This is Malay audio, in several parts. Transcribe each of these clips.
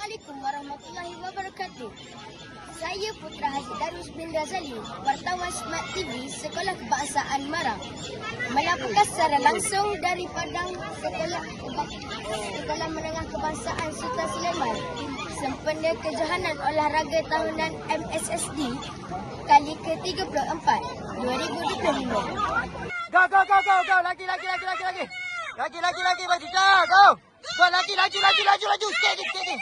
Assalamualaikum warahmatullahi wabarakatuh. Saya Putra Haji Darus bin Razali, wartawan Smart TV Sekolah Kebangsaan Marang. Melaporkan secara langsung dari Padang Sekolah Sekolah Menengah Kebangsaan Sultan Sulaiman. Sempena Kejohanan Olahraga Tahunan MSSD kali ke-34 2025. Go, go, go, go, go. Lagi, lagi, lagi, lagi, lagi. Lagi, lagi, lagi, lagi. Dah, go. Go, lagi, lagi, lagi, lagi, lagi. Sikit, sikit, sikit.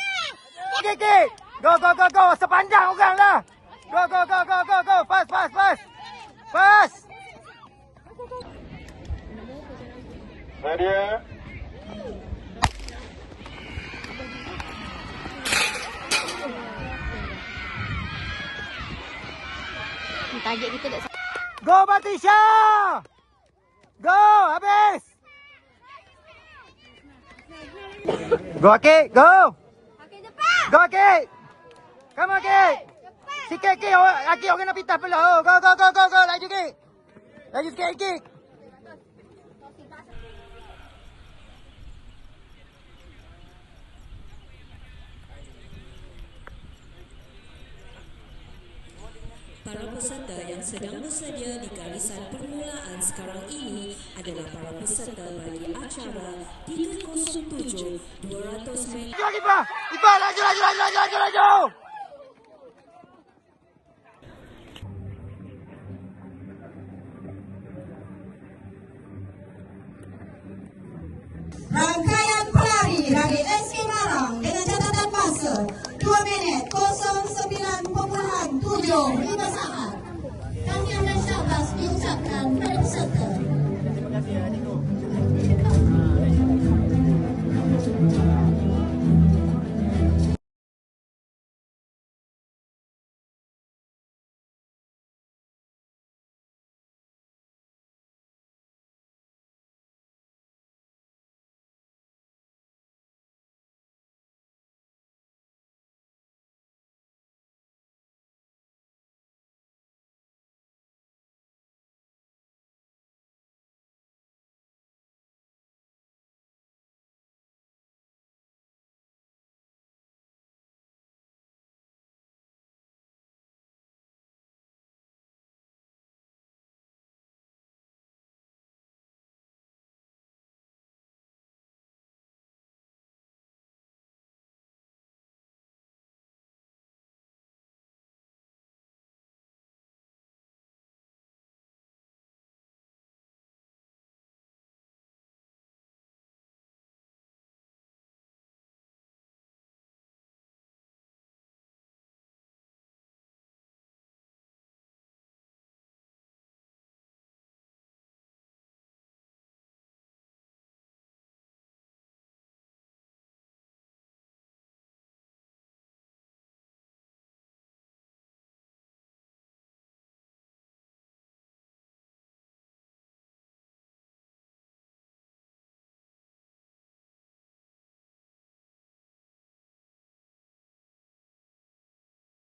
Sikit, sikit. Go, go, go, go. Sepanjang orang lah. Go, go, go, go, go, go. Pas, pas, pas. Pas. Nadia. Target kita dah Go, Batisha. Go, habis. Go, Akik. Go. Okey depan. Go, Akik. Come on, Akik. Sikit, Akik. Orang- Akik orang nak pitah pula. Oh, go, go, go, go, go. Laju, Akik. Laju sikit, Akik. Para peserta yang sedang bersedia di garisan permulaan sekarang ini adalah para peserta bagi acara 307 200 meter. Lagi, Pak. Iqbal, laju, laju, laju, laju, laju, laju. Rangkaian pelari dari 09.75 saat. Kami akan syabas diucapkan kepada peserta.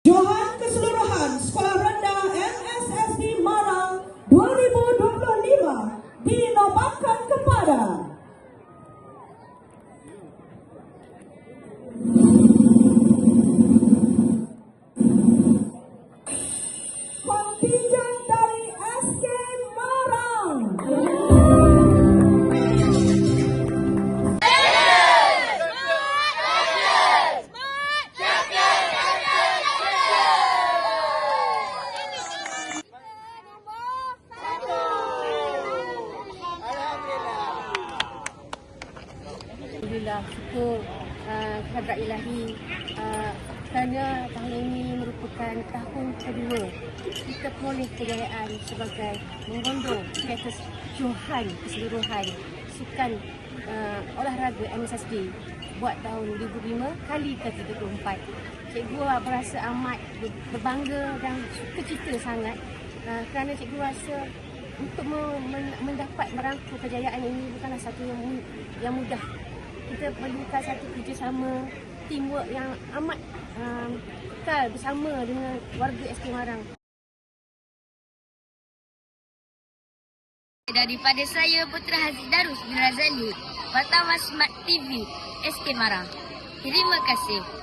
Johan Alhamdulillah syukur uh, kehadrat ilahi uh, kerana tahun ini merupakan tahun kedua kita peroleh kejayaan sebagai menggondong status Johan keseluruhan sukan uh, olahraga MSSD buat tahun 2005 kali ke-34. Cikgu uh, berasa amat ber- berbangga dan suka sangat uh, kerana cikgu rasa untuk me- men- mendapat merangkul kejayaan ini bukanlah satu yang mudah kita perlukan satu kerjasama teamwork yang amat um, kekal bersama dengan warga SK Marang. Daripada saya Putra Haziq Darus bin Razali, wartawan Smart TV, SK Marang. Terima kasih.